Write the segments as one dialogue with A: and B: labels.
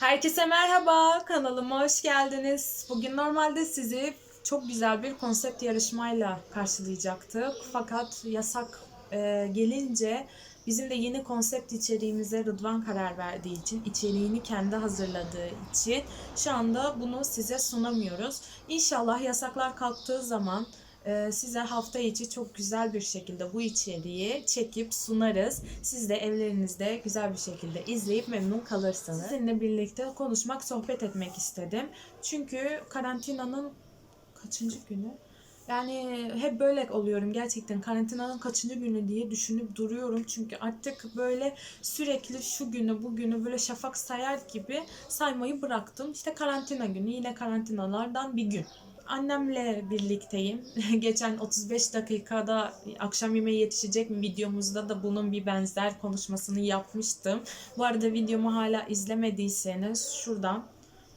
A: Herkese merhaba, kanalıma hoş geldiniz. Bugün normalde sizi çok güzel bir konsept yarışmayla karşılayacaktık. Fakat yasak e, gelince bizim de yeni konsept içeriğimize Rıdvan karar verdiği için, içeriğini kendi hazırladığı için şu anda bunu size sunamıyoruz. İnşallah yasaklar kalktığı zaman size hafta içi çok güzel bir şekilde bu içeriği çekip sunarız. Siz de evlerinizde güzel bir şekilde izleyip memnun kalırsınız. Sizinle birlikte konuşmak, sohbet etmek istedim. Çünkü karantinanın kaçıncı günü? Yani hep böyle oluyorum gerçekten karantinanın kaçıncı günü diye düşünüp duruyorum. Çünkü artık böyle sürekli şu günü bugünü böyle şafak sayar gibi saymayı bıraktım. İşte karantina günü yine karantinalardan bir gün annemle birlikteyim. Geçen 35 dakikada akşam yemeği yetişecek mi videomuzda da bunun bir benzer konuşmasını yapmıştım. Bu arada videomu hala izlemediyseniz şuradan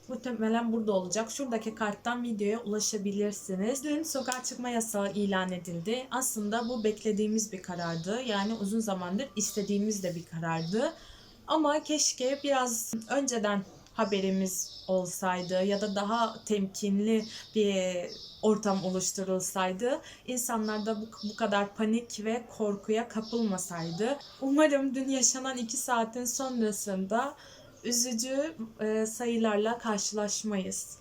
A: muhtemelen burada olacak. Şuradaki karttan videoya ulaşabilirsiniz. Dün sokağa çıkma yasağı ilan edildi. Aslında bu beklediğimiz bir karardı. Yani uzun zamandır istediğimiz de bir karardı. Ama keşke biraz önceden haberimiz olsaydı ya da daha temkinli bir ortam oluşturulsaydı insanlar da bu, bu kadar panik ve korkuya kapılmasaydı. Umarım dün yaşanan iki saatin sonrasında üzücü e, sayılarla karşılaşmayız.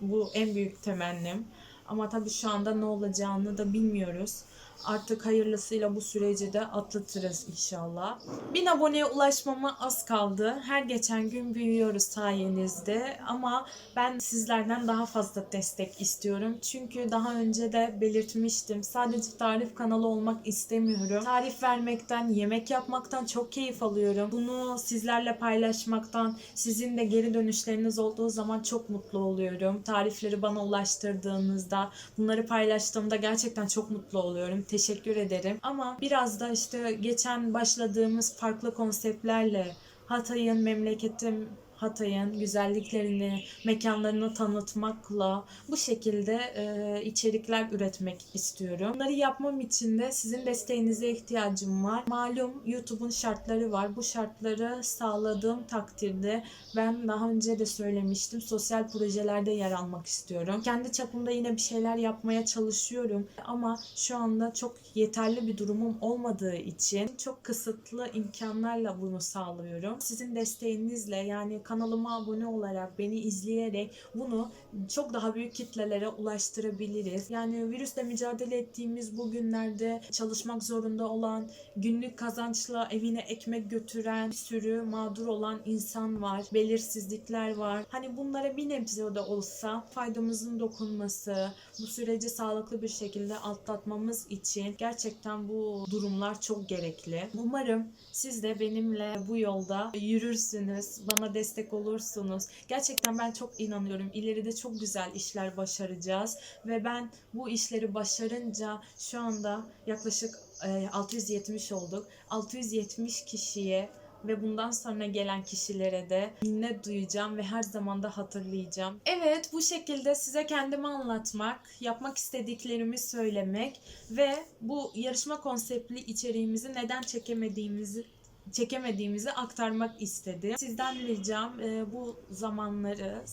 A: Bu en büyük temennim. Ama tabii şu anda ne olacağını da bilmiyoruz. Artık hayırlısıyla bu süreci de atlatırız inşallah. Bin aboneye ulaşmama az kaldı. Her geçen gün büyüyoruz sayenizde. Ama ben sizlerden daha fazla destek istiyorum. Çünkü daha önce de belirtmiştim. Sadece tarif kanalı olmak istemiyorum. Tarif vermekten, yemek yapmaktan çok keyif alıyorum. Bunu sizlerle paylaşmaktan, sizin de geri dönüşleriniz olduğu zaman çok mutlu oluyorum. Tarifleri bana ulaştırdığınızda, bunları paylaştığımda gerçekten çok mutlu oluyorum. Teşekkür ederim. Ama biraz da işte geçen başladığımız farklı konseptlerle Hatay'ın, memleketim Hatay'ın güzelliklerini, mekanlarını tanıtmakla bu şekilde e, içerikler üretmek istiyorum. Bunları yapmam için de sizin desteğinize ihtiyacım var. Malum YouTube'un şartları var. Bu şartları sağladığım takdirde ben daha önce de söylemiştim. Sosyal projelerde yer almak istiyorum. Kendi çapımda yine bir şeyler yapmaya çalışıyorum. Ama şu anda çok yeterli bir durumum olmadığı için çok kısıtlı imkanlarla bunu sağlıyorum. Sizin desteğinizle yani kanalıma abone olarak beni izleyerek bunu çok daha büyük kitlelere ulaştırabiliriz. Yani virüsle mücadele ettiğimiz bu günlerde çalışmak zorunda olan, günlük kazançla evine ekmek götüren bir sürü mağdur olan insan var. Belirsizlikler var. Hani bunlara bir nebze de olsa faydamızın dokunması, bu süreci sağlıklı bir şekilde atlatmamız için gerçekten bu durumlar çok gerekli. Umarım siz de benimle bu yolda yürürsünüz, bana destek olursunuz. Gerçekten ben çok inanıyorum. İleride çok güzel işler başaracağız ve ben bu işleri başarınca şu anda yaklaşık e, 670 olduk. 670 kişiye ve bundan sonra gelen kişilere de minnet duyacağım ve her zaman da hatırlayacağım. Evet bu şekilde size kendimi anlatmak, yapmak istediklerimi söylemek ve bu yarışma konseptli içeriğimizi neden çekemediğimizi çekemediğimizi aktarmak istedim. Sizden ricam e, bu zamanları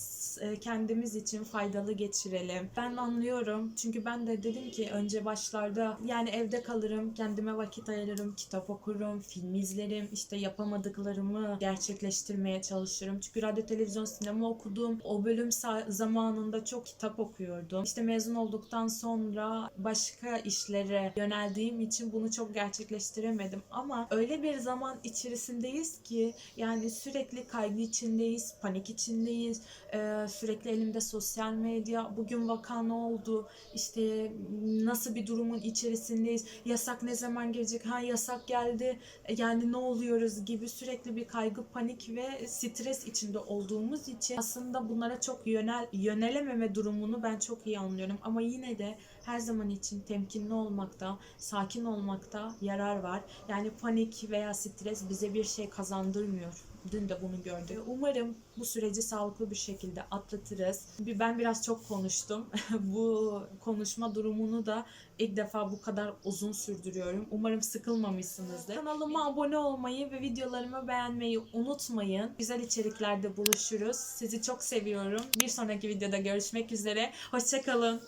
A: e, kendimiz için faydalı geçirelim. Ben anlıyorum çünkü ben de dedim ki önce başlarda yani evde kalırım, kendime vakit ayırırım, kitap okurum, film izlerim, işte yapamadıklarımı gerçekleştirmeye çalışırım. Çünkü radyo, televizyon, sinema okudum. O bölüm zamanında çok kitap okuyordum. İşte mezun olduktan sonra başka işlere yöneldiğim için bunu çok gerçekleştiremedim. Ama öyle bir zaman içerisindeyiz ki yani sürekli kaygı içindeyiz, panik içindeyiz. Ee, sürekli elimde sosyal medya. Bugün vaka ne oldu? İşte nasıl bir durumun içerisindeyiz? Yasak ne zaman gelecek? Ha yasak geldi. E, Yani ne oluyoruz gibi sürekli bir kaygı, panik ve stres içinde olduğumuz için aslında bunlara çok yönel yönelememe durumunu ben çok iyi anlıyorum. Ama yine de her zaman için temkinli olmakta, sakin olmakta yarar var. Yani panik veya stres bize bir şey kazandırmıyor. Dün de bunu gördük. Umarım bu süreci sağlıklı bir şekilde atlatırız. Ben biraz çok konuştum. bu konuşma durumunu da ilk defa bu kadar uzun sürdürüyorum. Umarım sıkılmamışsınızdır. Kanalıma abone olmayı ve videolarımı beğenmeyi unutmayın. Güzel içeriklerde buluşuruz. Sizi çok seviyorum. Bir sonraki videoda görüşmek üzere. Hoşçakalın.